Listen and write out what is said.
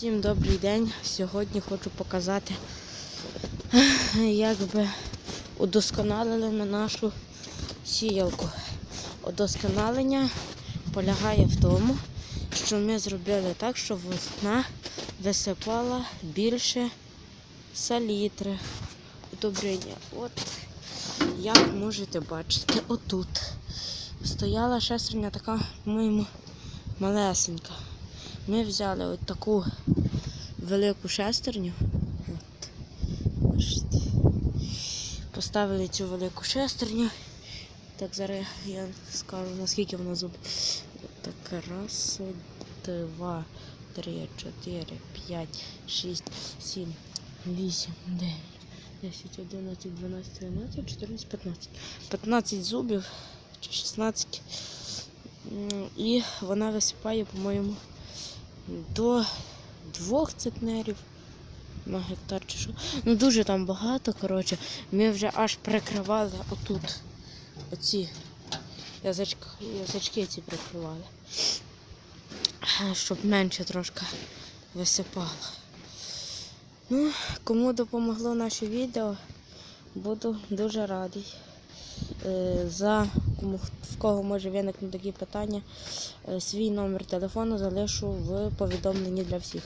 Всім добрий день. Сьогодні хочу показати, як би удосконалили ми нашу сіялку. Удосконалення полягає в тому, що ми зробили так, щоб вона висипала більше салітри. Удобрення. От як можете бачити, отут стояла шестерня така, по-моєму, малесенька. Ми взяли от таку велику шестерню. Поставили цю велику шестерню. Так, зараз я скажу, наскільки вона зуб. Так, раз, два, три, чотири, п'ять, шість, сім, вісім, дев'ять, десять, одинадцять, дванадцять, тринадцять, чотирнадцять, п'ятнадцять. П'ятнадцять зубів чи 16. М, І вона висипає, по-моєму, до двох центнерів на гектар чи що. Ну дуже там багато, коротше. Ми вже аж прикривали отут. Оці язички, язички ці прикривали. Щоб менше трошки висипало. Ну, кому допомогло наше відео, буду дуже радий. Е, За в кого може виникнути такі питання, е, свій номер телефону залишу в повідомленні для всіх.